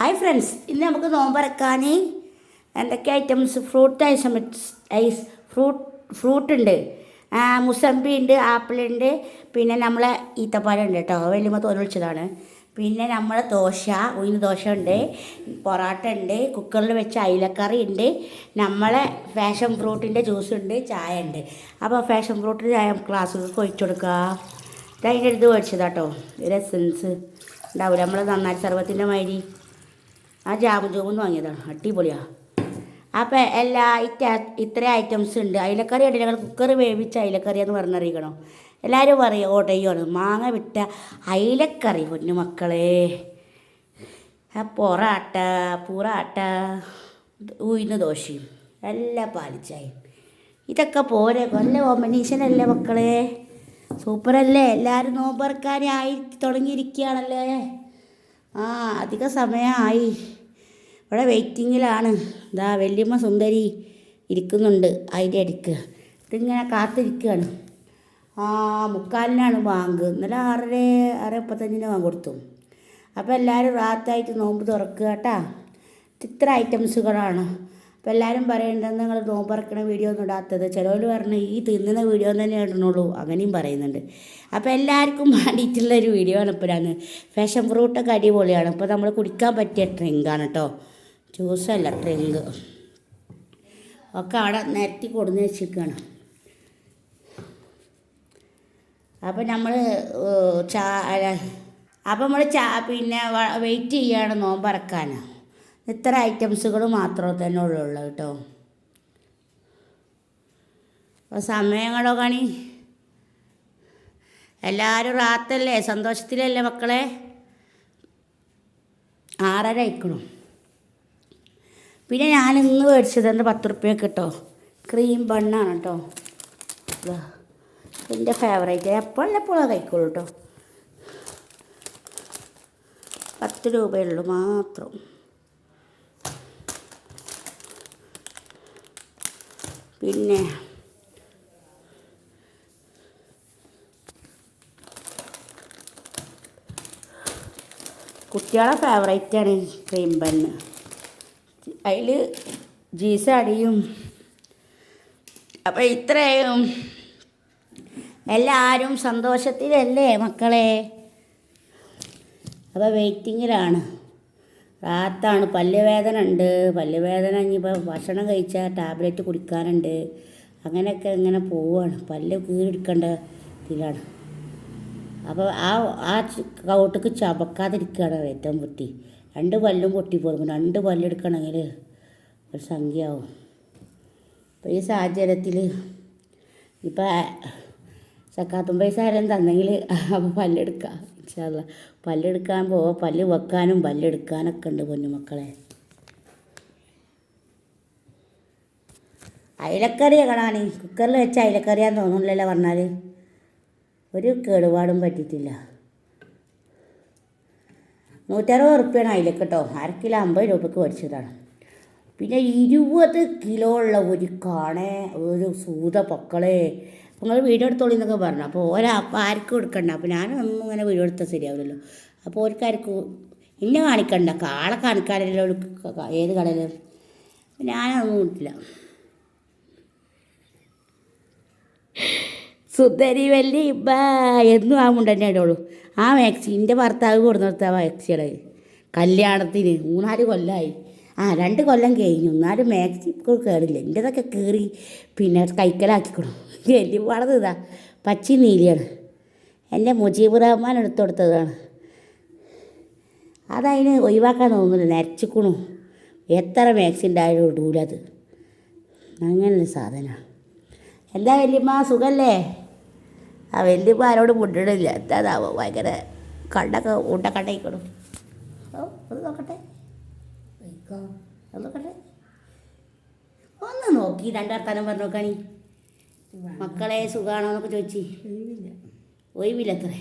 Hi friends ഇന്ന് നമുക്ക് നോമ്പറക്കാൻ എന്തൊക്കെ items fruit items ice fruit fruit ഉണ്ട്. മുസമ്പി ഉണ്ട് ആപ്പിളുണ്ട് പിന്നെ നമ്മളെ ഈത്തപ്പഴം ഉണ്ട് കേട്ടോ. വലിയ തോലൊളിച്ചതാണ് പിന്നെ നമ്മളെ ദോശ ഉയിന് ദോശ ഉണ്ട്. പൊറോട്ട ഉണ്ട്. കുക്കറിൽ വെച്ച അയിലക്കറി ഉണ്ട്. നമ്മളെ ഫാഷൻ ഫ്രൂട്ടിന്റെ ജ്യൂസ് ഉണ്ട് ചായ ഉണ്ട്. അപ്പോൾ ഫാഷൻ ഫ്രൂട്ടിന്റെ ചായ ക്ലാസ്സുകൾക്ക് ഒഴിച്ചു കൊടുക്കുക അതിന്റെ അടുത്ത് മേടിച്ചതാട്ടോ ഒരു എസൻസ് ഉണ്ടാവില്ല നമ്മൾ നന്നായി സർവത്തിന്റെ മാതിരി. ആ ജോമെന്ന് വാങ്ങിയതാണ്. അടിപൊളിയാണ് അപ്പോൾ എല്ലാ ഇറ്റ ഇത്ര ഐറ്റംസ് ഉണ്ട്. അയിലക്കറി ഉണ്ട് ഞങ്ങൾ കുക്കർ വേവിച്ച അയിലക്കറി എന്ന് പറഞ്ഞറിയിക്കണം? എല്ലാവരും പറയും ഓട്ടയ്യാണ് മാങ്ങ വിട്ട അയിലക്കറി പൊന്നു മക്കളെ. പൊറാട്ട പുറാട്ട ഉഴുന്ന് ദോശയും എല്ലാം പാലിച്ചായും. ഇതൊക്കെ പോരെ നല്ല ഓമനീഷനല്ലേ മക്കളെ? സൂപ്പറല്ലേ? എല്ലാവരും നോമ്പറക്കാനായി തുടങ്ങിയിരിക്കുകയാണല്ലേ? ആ അധിക സമയമായി ഇവിടെ വെയിറ്റിങ്ങിലാണ്. ഇതാ വല്യമ്മ സുന്ദരി ഇരിക്കുന്നുണ്ട് അതിന്റെ അടുക്ക്. ഇതിങ്ങനെ കാത്തിരിക്കുകയാണ്. ആ മുക്കാലിനാണ് ബാങ്ക്. ഇന്നലെ ആറര ആറ് മുപ്പത്തഞ്ചിന് ബാങ്ക് കൊടുത്തു. അപ്പോൾ എല്ലാവരും റാത്തായിട്ട് നോമ്പ് തുറക്കുക കേട്ടാ. ഇത്ര ഐറ്റംസുകളാണ്. അപ്പോൾ എല്ലാവരും പറയേണ്ടത് നിങ്ങൾ നോമ്പറക്കണ വീഡിയോ ഒന്നും ഇടാത്തത്. ചിലവർ പറഞ്ഞ് ഈ തിന്നുന്ന വീഡിയോ തന്നെ ഇടണുള്ളൂ. അങ്ങനെയും പറയുന്നുണ്ട്. അപ്പോൾ എല്ലാവർക്കും വേണ്ടിയിട്ടുള്ള ഒരു വീഡിയോ ആണ് ഇപ്പോൾ ഞാൻ ഫാഷൻ ഫ്രൂട്ടൊക്കെ അടിപൊളിയാണ്. ഇപ്പോൾ നമ്മൾ കുടിക്കാൻ പറ്റിയ ഡ്രിങ്കാണ് കേട്ടോ ജ്യൂസല്ല ഡ്രിങ്ക് ഒക്കെ അവിടെ നിരത്തി കൊടുന്ന് വെച്ചിരിക്കുകയാണ് അപ്പം നമ്മൾ ചാ അപ്പം നമ്മൾ ചാ പിന്നെ വെയിറ്റ് ചെയ്യാണ് നോമ്പറക്കാൻ ഇത്ര ഐറ്റംസുകൾ മാത്രമേ തന്നെ ഉള്ളൂ കേട്ടോ? അപ്പോൾ സമയങ്ങളോ കണി? എല്ലാവരും റാത്തല്ലേ? സന്തോഷത്തിലല്ലേ മക്കളെ? ആറര അയക്കണം പിന്നെ ഞാൻ ഇന്ന് മേടിച്ചത് എന്റെ പത്ത് റുപ്യക്ക് കേട്ടോ? ക്രീം ബണ്ണാണ് കേട്ടോ. എന്റെ ഫേവറേറ്റ് എപ്പോഴും എപ്പോഴും കഴിക്കുള്ളൂ കേട്ടോ. പത്ത് രൂപയുള്ളൂ മാത്രം. പിന്നെ കുട്ടികളെ ഫേവറേറ്റാണ് ക്രീം ബണ്ണ് അതിൽ ജീസ് അടിയും. അപ്പം ഇത്രയും. എല്ലാവരും സന്തോഷത്തിലല്ലേ മക്കളെ? അപ്പോൾ വെയിറ്റിങ്ങിലാണ് റാത്താണ്. പല്ലുവേദന ഉണ്ട്. പല്ലുവേദന ഇനിയിപ്പോൾ ഭക്ഷണം കഴിച്ചാൽ ടാബ്ലറ്റ് കുടിക്കാനുണ്ട്. അങ്ങനെയൊക്കെ ഇങ്ങനെ പോവുകയാണ് പല്ല് കീഴെടുക്കേണ്ട ഇതിലാണ്. അപ്പോൾ ആ ആ കൗട്ടക്ക് ചവക്കാതിരിക്കുകയാണ് ഏറ്റവും പൊട്ടി. രണ്ട് പല്ലും പൊട്ടിപ്പോകും. രണ്ട് പല്ലെടുക്കണമെങ്കിൽ ഒരു സംഖ്യയാവും. അപ്പോൾ ഈ സാഹചര്യത്തിൽ ഇപ്പം സക്കാത്തും പൈസ ആരും തന്നെങ്കിൽ അപ്പോൾ പല്ലെടുക്കാം. ഇൻഷാല്ല പല്ലെടുക്കാൻ പോവാ പല്ല് വെക്കാനും പല്ലെടുക്കാനൊക്കെ ഉണ്ട് പൊന്നുമക്കളെ. അയിലക്കറിയാണ് കാണാൻ കുക്കറിൽ വെച്ച അയിലക്കറിയാന്ന് തോന്നുന്നില്ലല്ലോ പറഞ്ഞാൽ ഒരു കേടുപാടും പറ്റിയിട്ടില്ല. നൂറ്ററുപത് ഉറുപ്പ്യാണ് അതിലേക്ക് കേട്ടോ. അര കിലോ അമ്പത് രൂപയ്ക്ക് മേടിച്ചതാണ് പിന്നെ ഇരുപത് കിലോ ഉള്ള ഒരു കാണേ ഒരു സൂത പക്കളെ. നിങ്ങൾ വീഡിയോ എടുത്തോളി എന്നൊക്കെ പറഞ്ഞു. അപ്പോൾ ഓരോ അപ്പോൾ ആർക്കും എടുക്കണ്ട. അപ്പോൾ ഞാനൊന്നും ഇങ്ങനെ വീഡിയോ എടുത്താൽ ശരിയാവില്ലല്ലോ. അപ്പോൾ ഓർക്കാർക്കും ഇന്നെ കാണിക്കണ്ട. കാളെ കാണിക്കാനല്ലോ ഏത് കടയിൽ ഞാനൊന്നും കൊടുത്തില്ല സുന്ദരി വല്ലി ഇബ്ബ എന്നും ആ മുണ്ടന്നെ ഇടുള്ളൂ. ആ മാക്സി എന്റെ ഭർത്താവ് കൊടുത്ത ആ മാക്സിയുടെ കല്യാണത്തിന് മൂന്നാൽ കൊല്ലമായി ആ രണ്ട് കൊല്ലം കഴിഞ്ഞു. എന്നാലും മാക്സി ഇപ്പോൾ കയറില്ല എന്റെതൊക്കെ കയറി പിന്നെ കൈക്കലാക്കിക്കണം. വലിയ വളർന്നത് ഇതാ. പച്ചി നീലിയാണ്. എന്റെ മുജീബ് റഹ്മാൻ എടുത്തു കൊടുത്തതാണ്. അതതിന് ഒഴിവാക്കാൻ തോന്നുന്നില്ല. നരച്ചിക്കണു. എത്ര മാക്സി ഉണ്ടായാലും ഇടൂലത് അങ്ങനൊരു സാധനമാണ് എന്താ വല്യമ്മ? സുഖല്ലേ? ആ വല്യമ്മ ആരോട് മുണ്ടിടില്ല എന്താണാവോ? ഭയങ്കര കണ്ടൊക്കെ ഊട്ടക്കണ്ടയിക്കണം ഓ ഒന്ന് നോക്കട്ടെ. നോക്കട്ടെ. ഒന്ന് നോക്കി. രണ്ടാർത്താനം പറഞ്ഞു നോക്കാണി മക്കളെ സുഖാണോ എന്നൊക്കെ ചോദിച്ചു. ഒഴിവില്ല. അത്രേ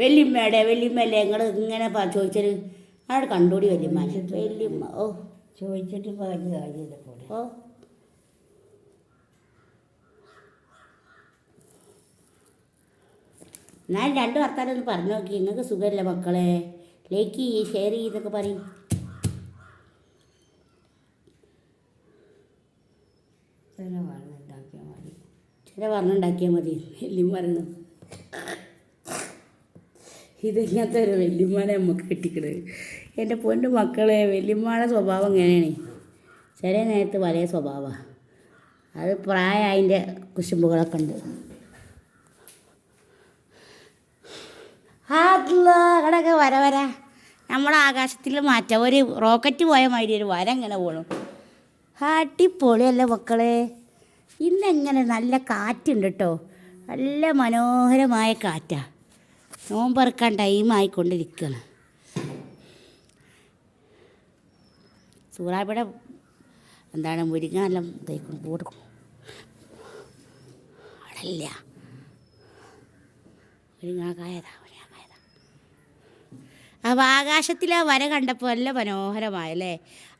വല്യമ്മയുടെ വല്യമ്മയല്ലേ നിങ്ങൾ ഇങ്ങനെ ചോദിച്ചത്? അവിടെ കണ്ടുകൂടി വല്യമ്മനെ വല്യമ്മ ഓ. ചോദിച്ചിട്ട് പറഞ്ഞ കാര്യമില്ല പോലെ. ഓ. ഞാൻ രണ്ട് വർത്താനം ഒന്ന് പറഞ്ഞു നോക്കി. നിങ്ങൾക്ക് സുഖമല്ലേ മക്കളെ? ലൈക്ക് ചെയ്യ് ഷെയർ ചെയ്തൊക്കെ പറയും തന്നെ പറഞ്ഞുണ്ടാക്കിയാൽ മതി ചില പറഞ്ഞുണ്ടാക്കിയാൽ മതി വെല്ലിമ്മറന്ന് ഇതില്ലാത്ത ഒരു വെല്ലിമ്മാനെ നമുക്ക് കിട്ടിക്കണത് എന്റെ പൊന്നു മക്കളെ വെല്ലിമ്മാടെ സ്വഭാവം എങ്ങനെയാണ് ചില നേരത്ത് പല സ്വഭാവമാണ് അത് പ്രായതിന്റെ കുശുമ്പുകളൊക്കെ ഉണ്ട്. അതല്ല കടക്കെ വര വര. നമ്മുടെ ആകാശത്തിൽ മാറ്റാം. ഒരു റോക്കറ്റ് പോയ മാതിരി ഒരു വര ഇങ്ങനെ പോകണം അടിപൊളിയല്ലേ മക്കളെ? ഇന്നെങ്ങനെ നല്ല കാറ്റുണ്ട് കേട്ടോ നല്ല മനോഹരമായ കാറ്റാ. നോമ്പറക്കാൻ ടൈമായിക്കൊണ്ടിരിക്കുകയാണ് സൂറാബിടെ എന്താണ് മുരിങ്ങ തേക്കും കൂടും ഇല്ല മുരിങ്ങാക്കായതാ മുരിങ്ങാക്കായതാ. അപ്പോൾ ആകാശത്തിലെ വര കണ്ടപ്പോൾ നല്ല മനോഹരമായല്ലേ?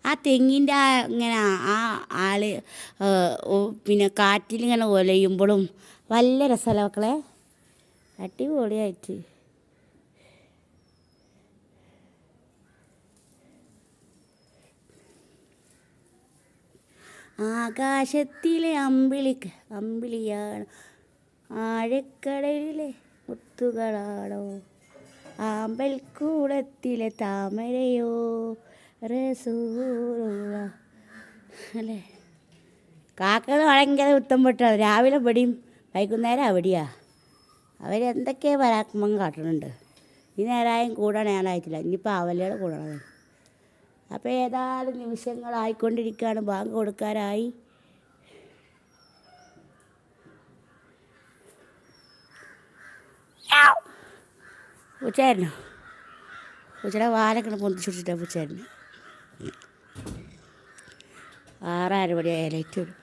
ആ തെങ്ങിന്റെ ആ ഇങ്ങനെ ആ ഓ, പിന്നെ കാറ്റിലിങ്ങനെ ഒലയുമ്പോഴും വല്ല രസമല്ല മക്കളെ? അടിപൊളിയായിട്ട്. ആകാശത്തിലെ അമ്പിളി അമ്പിളിയാണ്. ആഴക്കടലിലെ മുത്തുകളാണോ? ആമ്പൽക്കൂടത്തിലെ താമരയോ? അല്ലേ? കാക്കകൾ ഭയങ്കര ഉത്തം പെട്ടാണ് രാവിലെ പെടിയും വൈകുന്നേരം അവിടെയാ. അവരെന്തൊക്കെ പരാക്രമം കാട്ടുന്നുണ്ട്? ഈ നേരായും കൂടാൻ ഞാനായിട്ടില്ല. ഇനിയിപ്പോൾ അവലയുടെ കൂടണത്. അപ്പോൾ ഏതാനും നിമിഷങ്ങളായിക്കൊണ്ടിരിക്കുകയാണ് ബാങ്ക് കൊടുക്കാറായി പൂച്ചായിരുന്നു പൂച്ചയുടെ വാലൊക്കെ പൊന്തിച്ചുടിച്ചിട്ടാണ് പൂച്ചായിരുന്നു ആറാറ് മണി ലൈറ്റ് ഇടും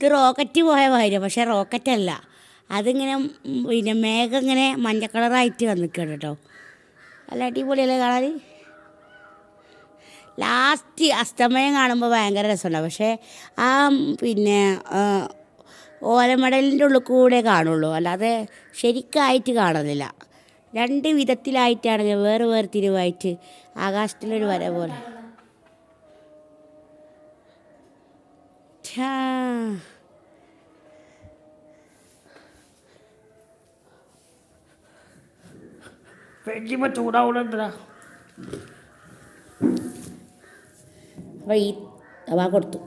ഇത് റോക്കറ്റ് പോയ വരും പക്ഷേ റോക്കറ്റല്ല. അതിങ്ങനെ പിന്നെ മേഘം ഇങ്ങനെ മഞ്ഞ കളറായിട്ട് വന്നിക്കാണ് കേട്ടോ. നല്ല അടിപൊളിയല്ലേ കാണാൻ? ലാസ്റ്റ് അസ്തമയം കാണുമ്പോൾ ഭയങ്കര രസമുണ്ടാവും പക്ഷേ ആ പിന്നെ ഓലമടലിന്റെ ഉള്ളിൽ കൂടെ കാണുള്ളൂ. അല്ലാതെ ശരിക്കായിട്ട് കാണുന്നില്ല. രണ്ട് വിധത്തിലായിട്ടാണ് ഞാൻ വേറെ വേറെ തിരിവായിട്ട് ആകാശത്തിലൊരു വര പോലെ. ഛാ. വെക്കുമ്പോൾ ചൂടാവൂടെന്താ അപ്പോൾ ഈ അവ കൊടുത്തു.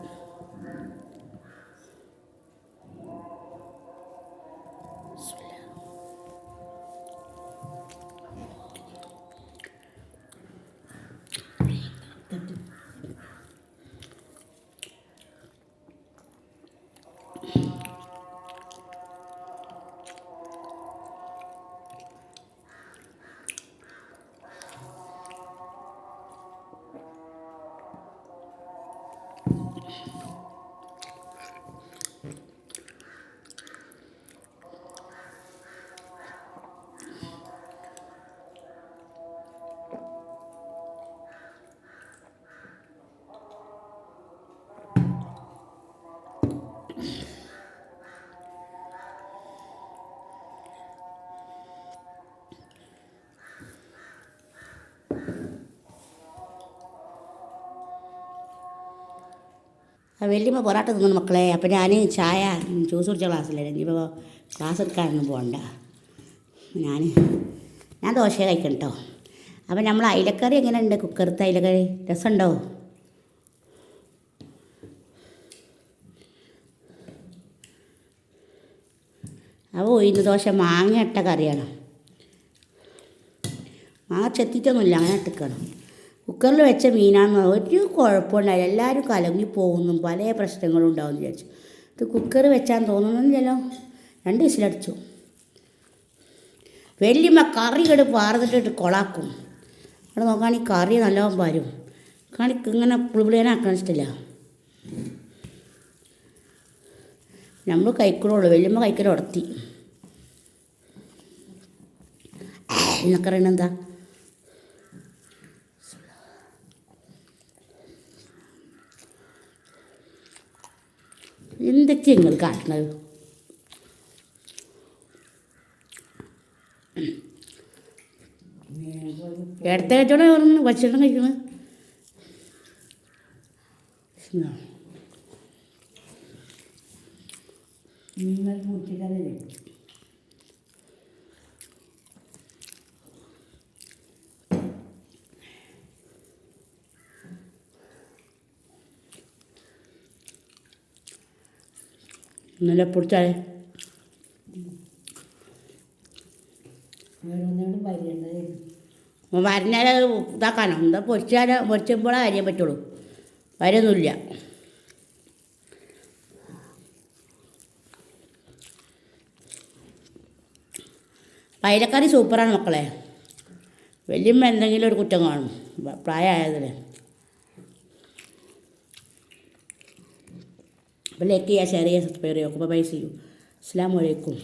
വല്യമ്മ പൊറാട്ട തിന്നു മക്കളെ. അപ്പം ഞാൻ ചായ ജ്യൂസ് കുടിച്ച ക്ലാസ്സിലായിരുന്നു ഇനിയിപ്പോൾ ക്ലാസ് എടുക്കാനൊന്നും പോകണ്ട ഞാൻ ഞാൻ ദോശ കഴിക്കണം കേട്ടോ അപ്പം നമ്മൾ അയിലക്കറി എങ്ങനെ ഉണ്ട് കുക്കറത്തെ അയിലക്കറി? രസമുണ്ടോ? അപ്പോൾ ഉഴുന്ന് ദോശ മാങ്ങ ഇട്ട കറിയാണ്. മാങ്ങ ചെത്തിയിട്ടൊന്നുമില്ല അങ്ങനെ ഇട്ടിക്കണം കുക്കറിൽ വെച്ച മീനാന്ന് ഒരു കുഴപ്പമുണ്ടായില്ല. എല്ലാവരും കലങ്ങി പോകുന്നു. പല പ്രശ്നങ്ങളും ഉണ്ടാവും വിചാരിച്ചു. ഇത് കുക്കർ വെച്ചാൽ തോന്നുന്നില്ലല്ലോ രണ്ട് വിസിലടിച്ചു. വലിയമ്മ കറി ഇങ്ങോട്ട് പാർന്നിട്ടിട്ട് കൊളാക്കും. അവിടെ നോക്കുകയാണെങ്കിൽ കറി നല്ലോണം വരും. കാണിക്ക് ഇങ്ങനെ പുളിപുളിയാനാക്കാൻ ഇഷ്ടമില്ല. നമ്മൾ കഴിക്കണുള്ളൂ. വലിയമ്മ കഴിക്കൽ ഉടത്തി. എന്നൊക്കെ പറയണെന്താ എന്തൊക്കെ നിങ്ങൾ കാട്ടണത്? എടുത്ത കച്ചവടം പറഞ്ഞു ഭക്ഷണം കഴിക്കണത്? നിങ്ങൾ കൂട്ടിക്കാതെ ഇന്നലെ പൊടിച്ചാലേ വരഞ്ഞാൽ ഇതാക്കാനോ എന്താ പൊരിച്ചാൽ പൊരിച്ചുമ്പോഴേ അരിയാൻ പറ്റുള്ളൂ വരൊന്നുമില്ല പയലക്കറി സൂപ്പറാണ് മക്കളെ വലിയമ്മ എന്തെങ്കിലും ഒരു കുറ്റം കാണും ബ- അപ്പോൾ ലൈക്ക് ചെയ്യുക ഷെയർ ചെയ്യുക സബ്സ്ക്രൈബ് ചെയ്യുക അപ്പോൾ ബൈ ചെയ്യൂ അസ്സാം വലൈക്കും